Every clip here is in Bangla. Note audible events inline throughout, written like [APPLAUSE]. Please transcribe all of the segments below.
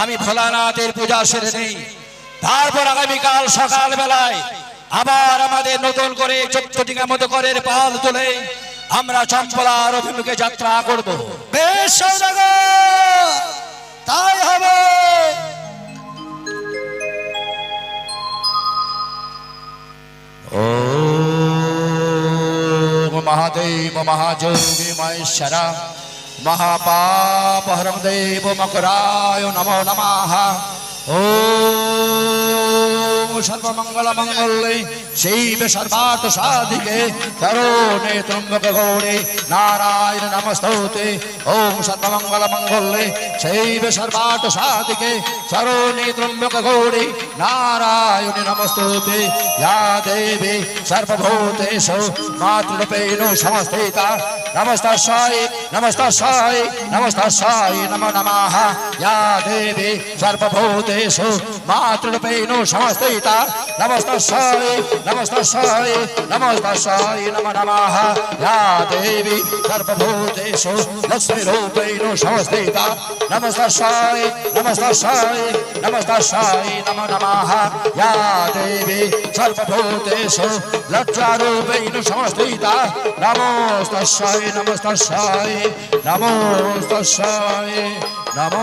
আমি ভোলানাথের পূজা সেরে নেই। তারপর আগামীকাল সকাল বেলায় আবার আমাদের নতুন করে চোদ্দ টিকা মতো করে পাল তুলে আমরা চম্পলার অভিমুখে যাত্রা করব। বেশ তাই হবে! ওম মহাদেব মহাযোগী মহেশ্বরা। মহাপাপ হরম দেব মকরায় নমো নমঃ ওম সর্বমঙ্গল মঙ্গলে শৈব সর্বাত সাধিকে তরুণে ত্রম্বক গৌরে নারায়ণ নমস্তৌতে। ওম সর্বমঙ্গল মঙ্গলে শৈব সর্বাত সাধিকে তরুণে ত্রম্বক গৌরে নারায়ণ নমস্তৌতে। ইয়া দেবী, সর্বভূতেষু, মাতৃরূপেণ সমস্থিতা নমস্তাসাই নমস্তাসাই নমস্তাসাই নমো নমাহ দেবী, সর্বভূতেষু मातृरूपेण समस्थिता नमस्तस्यै नमस्तस्यै नमस्तस्यै नमो नमः या देवी सर्वभूतेषु लक्ष्मीरूपेण समस्थिता नमस्तस्यै नमस्तस्यै नमस्तस्यै नमो नमः या देवी सर्वभूतेषु लज्जारूपेण समस्थिता नमोस्तस्यै नमस्तस्यै नमोस्तस्यै নম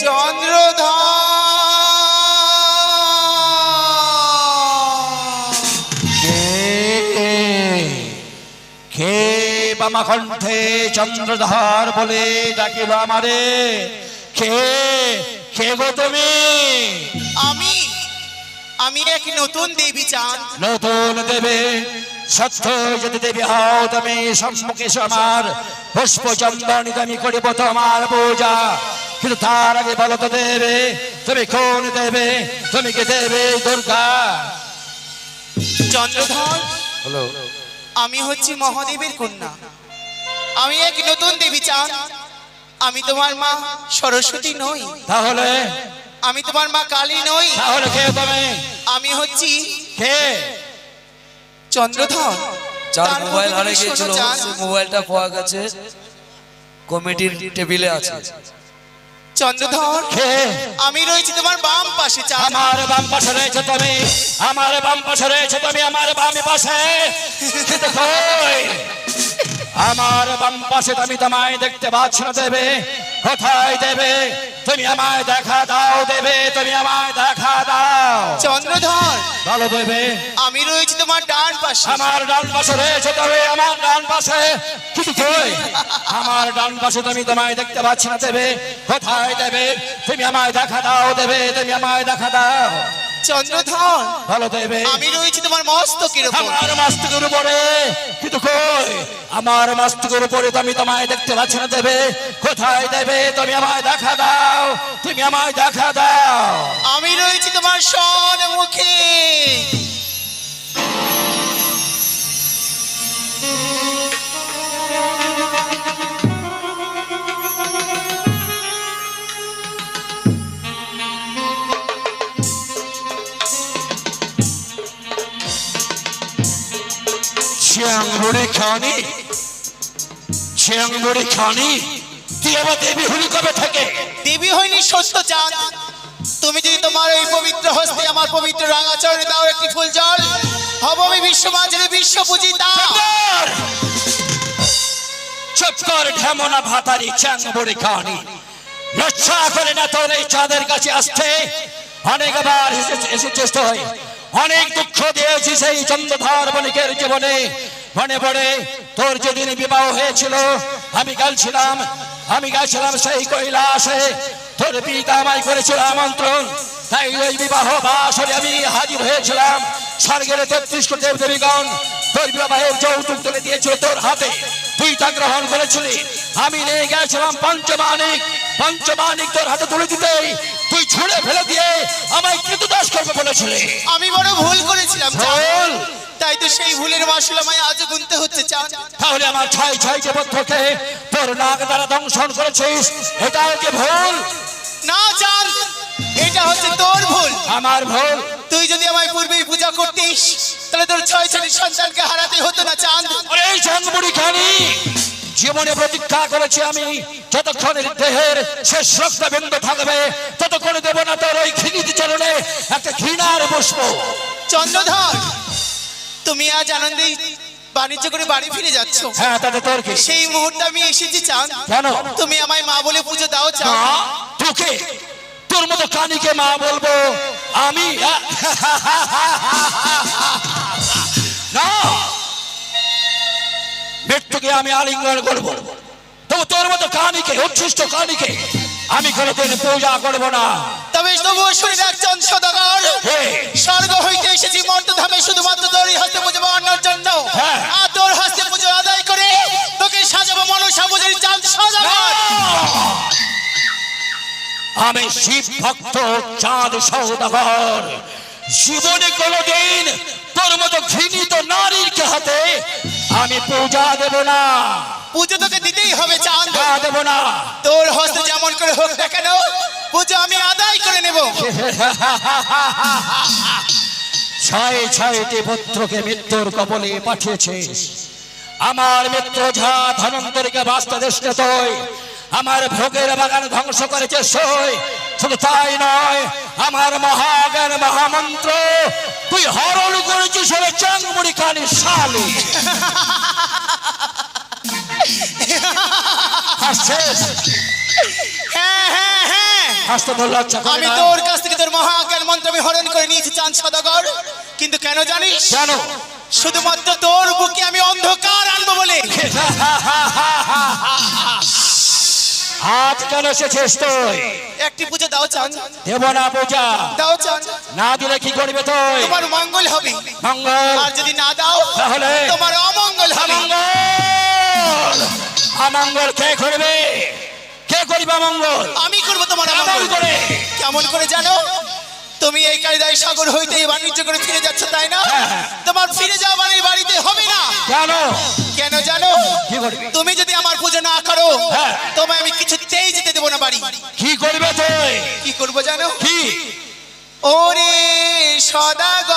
চন্দ্রধা কে বামা কণ্ঠে চন্দ্রধার বলে ডাকিল আমারে? খে কে গো তুমি? আমি আমি এক নতুন দেবী চান নতুন দেবী সত্য যদি দেবী হও তুমি সম্মুখে আমার। পুষ্প চন্দন আমি করিব তোমার পূজা কিন্তু তার আগে বলো তো দেবে তুমি কোন দেবে? তুমি কে দেবে? দুর্গা। চন্দ্রধর হ্যালো। আমি হচ্ছি মহাদেবের কন্যা। আমি এক নতুন দেবী চাঁদ আমি তোমার মা সরস্বতী নই। তাহলে? আমি তোমার মা কালী নই। তাহলে কে তুমি? আমি হচ্ছি কে? চন্দ্রধর। যার মোবাইল হারিয়ে গিয়েছিল মোবাইলটা পাওয়া গেছে। কমিটির টেবিলে আছে। চন্দ্রধর কে আমি রয়েছি তোমার বাম পাশে আমার বাম পাশে রয়েছে তুমি। আমার বাম পাশে রয়েছে তুমি আমার বাম পাশে। আমার বাম পাশে তুমি তোমায় দেখতে পাচ্ছ না দেবে কোথায় দেবে? তুমি আমায় দেখা দাও দেবে তুমি আমায় দেখা দাও। চন্দ্রধর ভালো দেবে। আমি রয়েছি তোমার ডান পাশে। আমার ডান পাশে রয়েছে তবে আমার ডান পাশে। কিন্তু কই? আমার ডান পাশে তুমি তোমায় দেখতে পাচ্ছ না দেবে। কোথায় দেবে? তুমি আমায় দেখা দাও দেবে তুমি আমায় দেখা দাও। চন্দ্রধর ভালো দেবে আমি রয়েছি তোমার মস্তকের উপর। আমার মাস্তুকের উপরে। কিন্তু কই? আমার মাস্তুকের উপরে তো আমি তোমায় দেখতে পাচ্ছি না দেবে। কোথায় দেবে? তুমি আমায় দেখা দাও। তুমি আমায় দেখা দাও। আমি রয়েছি তোমার সম্মুখে চিয়াংবুড়ি খানি? চিয়াংবুড়ি খানি? তুই আমার দেবী হলি কবে থেকে? দেবী হইনি সত্য চাঁদ তুমি যদি তোমার এই পবিত্র হস্তে আমার পবিত্র রাঙাচরণে দাও একটি ফুল জল হব আমি বিশ্ব মাঝারে বিশ্ব পূজিতা। চুপ কর ঢেমনা ভাতারি চিয়াংবুড়ি খানি। লজ্জা করে না তোর এই চাঁদের কাছে আসতে? অনেকবার এসে- তুই। অনেক দুঃখ দিয়েছি সেই চন্দ্রধার বণিকের জীবনে। মনে পড়ে তোর যেদিন বিবাহ হয়েছিল আমি গেছিলাম আমি গেছিলাম সেই কৈলাসে। তোর পিতা আমায় করেছিল আমন্ত্রণ তাই ওই বিবাহ বাসরে আমি হাজির হয়েছিলাম। স্বর্গের তেত্রিশ দেব দেবীগণ তোর বিবাহের যৌতুক তুলে দিয়েছিল তোর হাতে। তুই তা গ্রহণ করেছিলি। আমি নিয়ে গেছিলাম পঞ্চমানিক পঞ্চমানিক তোর হাতে তুলে দিতেই তুই ছুঁড়ে ফেলে দিয়ে আমায় কৃতদাস করবে বলেছিলি। আমি বড় ভুল করেছিলাম ভুল? তাই তো সেই ভুলের মাসুল আমায় আজও গুনতে হচ্ছে চাঁদ তাহলে আমার ছয় ছয় যে বদ্ধকে তোর নাক দ্বারা দংশন করেছিস এটাও কি ভুল? না চাঁদ এটা হচ্ছে তোর ভুল। আমার ভুল। তুই যদি আমায় পূর্বেই পূজা করতিস তাহলে তোর ছয় ছয় সন্তানকে হারাতে হতো না চাঁদ। ওরে এই চাঁদমুড়ি খানি! জীবনে প্রতীক্ষা করেছি আমি যতক্ষণের দেহের শেষ রক্ত বিন্দু থাকবে ততক্ষণ দেব না তোর ওই ঘৃণিত চরণে একটা ঘৃণার পুষ্প। চন্দ্রধর তুমি আজ আনন্দে বাণিজ্য করে বাড়ি ফিরে যাচ্ছ। হ্যাঁ তাতে তোর কি? সেই মুহূর্তে আমি এসেছি চাঁদ। কেন? তুমি আমায় মা বলে পুজো দাও চাঁদ। তোকে? তোর মতো কানিকে মা বলব? আমি? না। মৃত্যুকে আমি আলিঙ্গন করব। তবু তোর মতো কানিকে উচ্ছিষ্ট কানিকে আমি কোনোদিন পূজা করব না। তবে তবুও শুনে রাখছেন সদাগর আমি শিব ভক্ত চাঁদ সৌদাগর। জীবনে কোনোদিন তোর মতো ঘৃণিত নারীর হাতে আমি পূজা দেব না। পুজো তোকে দিতেই হবে চাঁদ। দেব না। তোর হস্তে যেমন করে হোক না কেন পুজো আমি আদায় করে নেব। ছয় ছয়টি পুত্রকে মৃত্যুর কবলে পাঠিয়েছিস আমার মৃত্যু ঝা ধনন্তরীকে বাস্ত তুই আমার ভোগের বাগান ধ্বংস করেছে সই। শুধু তাই নয় আমার মহাজ্ঞান মহামন্ত্র তুই হরণ করেছিস হলে চাংমুড়ি কানি শালি হ্যাঁ হ্যাঁ হ্যাঁ। আচ্ছা আমি তোর কাছ থেকে তোর মহাজ্ঞান মন্ত্র আমি হরণ করে নিয়েছি চাঁদ সদাগর। কিন্তু কেন জানিস? কেন? শুধুমাত্র তোর বুকে আমি অন্ধকার আনব বলে। [LAUGHS] আজ কেন এসেছে তুই? একটি পুজো দাও চান। দেব না পূজা। দাও চান। না দিলে কি করবে তুই? তোমার মঙ্গল হবে। মঙ্গল। আর যদি না দাও তাহলে? তোমার অমঙ্গল হবে। মঙ্গল অমঙ্গল কে করবে? কে করবে অমঙ্গল? আমি করব তোমার অমঙ্গল। করে? কেমন করে জানো? তুমি এই কায়দায় সাগর হইতে বাণিজ্য করে ফিরে যাচ্ছ তাই না? হ্যাঁ, হ্যাঁ। তোমার ফিরে যাওয়া মানে বাড়িতে হবে না। কেন কেন জানো? তুমি যদি আমার পুজো না করো হ্যাঁ। তোমায় আমি কিছু কিছুতেই যেতে দেবো না বাড়ি। কি করবে তুই? কি করব জানো? কি? ওরে সদাগ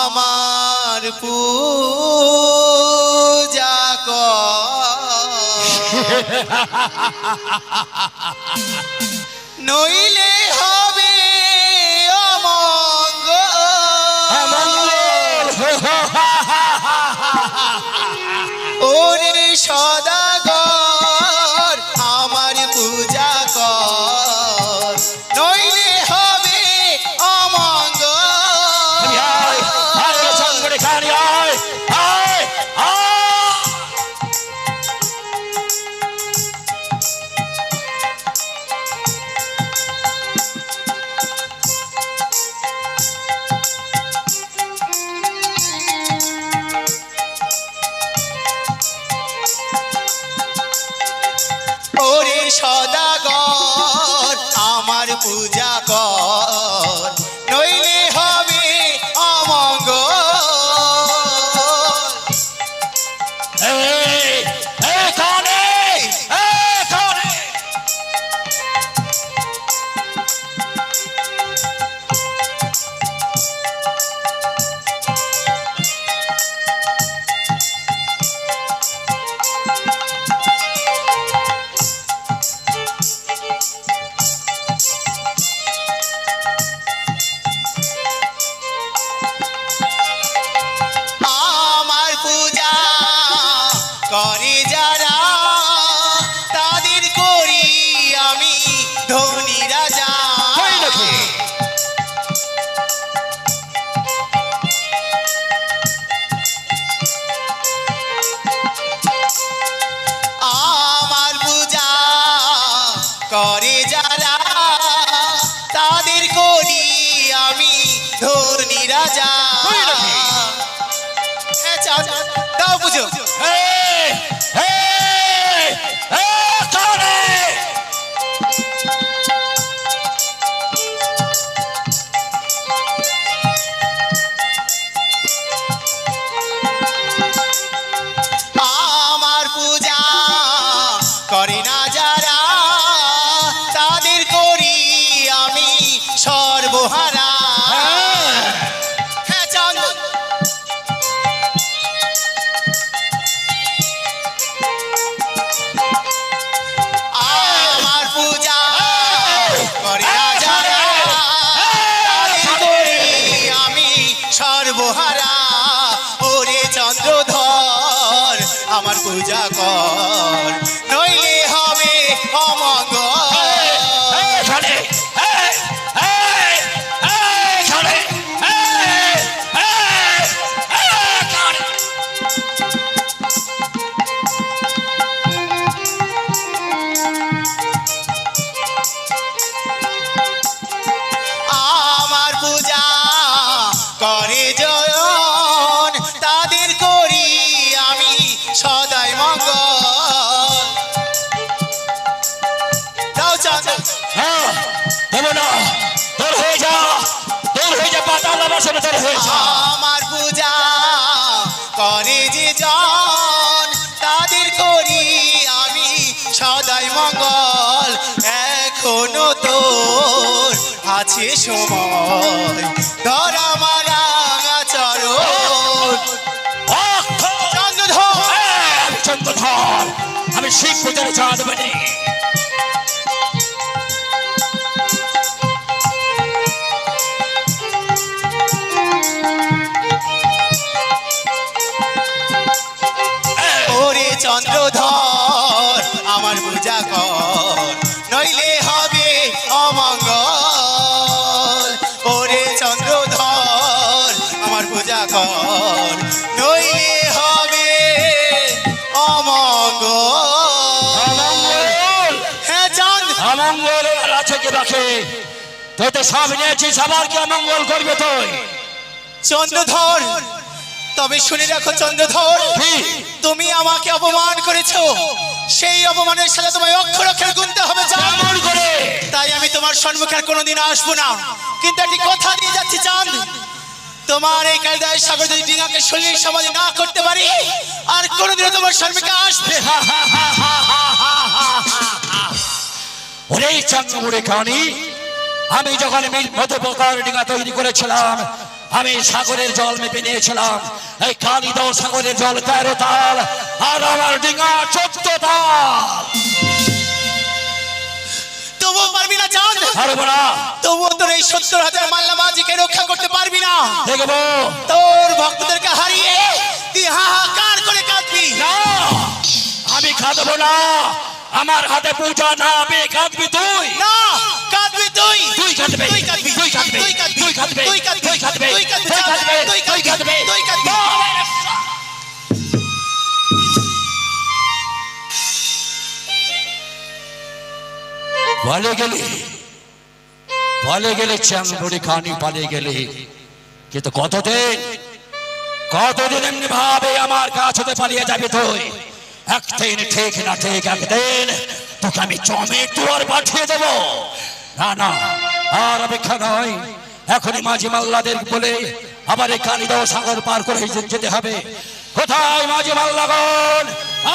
আমার পূজা নইলে হবে অমঙ্গল। ওরে সদাগর পূজা কর। করে যারা তাদের করি আমি ধনী রাজা। আমার পূজা করে যারা তাদের করি আমি ধর্মী রাজা? হ্যাঁ, চাঁদ, দাও পুজো। এই হারা। হ্যাঁ, সর্বহারা। ওরে চন্দ্রধর আমার পূজা কর। জন তাদের করি আমি সদাই মঙ্গল। এখনও তোর আছে সময় ধরা মারা চরণ! চন্দ্রধর! চন্দ্রধর! আমি শিব পূজার চাঁদ বেনি আমার পূজা কর। নইলে হবে অমঙ্গল। ওরে চন্দ্রধর আমার পূজা কর। নইলে হবে অমঙ্গল। হ্যাঁ চাঁদ অমঙ্গল আছে কি রাখে। তুই তো সব নিয়েছিস আবার কি অমঙ্গল করবে তুই? চন্দ্রধর তবে শুনে রাখো চন্দ্রধর কি? তুমি আমাকে অপমান করেছ। সেই অপমানের সাথে তোমায় অক্ষর অক্ষর গুনতে হবে চাঁদ তাই আমি তোমার সম্মুখে আর কোনোদিন আসব না। কিন্তু একটি কথা দিয়ে যাচ্ছি চাঁদ। তোমার এই কায়দায় সাগর যদি ডিঙাকে শরীর সমাধি না করতে পারি আর কোনোদিনও তোমার সম্মুখে আসবে। ওরে চাঙ্গুড়ে কানি আমি যখন মধ্যে প্রকার ডিঙা তৈরি করেছিলাম আমি সাগরের জল মেপে নিয়েছিলাম। এই কালি দাও সাগরের জল তেরো তাল আর আমার ডিঙা চোদ্দ তাল। তবুও পারবি না চাঁদ? পারব না। তবুও তোর এই সত্তর হাজার রক্ষা করতে পারবি না। দেখব। তোর ভক্তদেরকে হারিয়ে তুই হাহাকার করে কাঁদবি। না আমি খাদবো না। আমার হাতে পূজা না পেয়ে কাঁদবি তুই বলে গেলে বলে গেলে চ্যাংবুড়ি খানি পালিয়ে গেলে। কিন্তু কতদিন কতদিন এমনি ভাবে আমার কাছ হতে পালিয়ে যাবে তুই? একদিন ঠিক না ঠিক, একদিন তোকে আমি চমে তোর পাঠিয়ে দেব। না না, আর অপেক্ষা নয়, এখনই মাঝি মাল্লাদের বলে আবার এই কালিদাও সাগর পার করে যেতে হবে। কোথায় মাঝে মাল্লাগণ?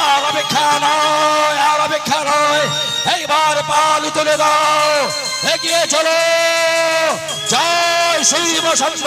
আর অপেক্ষা নয়, আর অপেক্ষা নয়। এইবার পাল তুলে দাও, এগিয়ে চলো। জয় শিব শম্ভ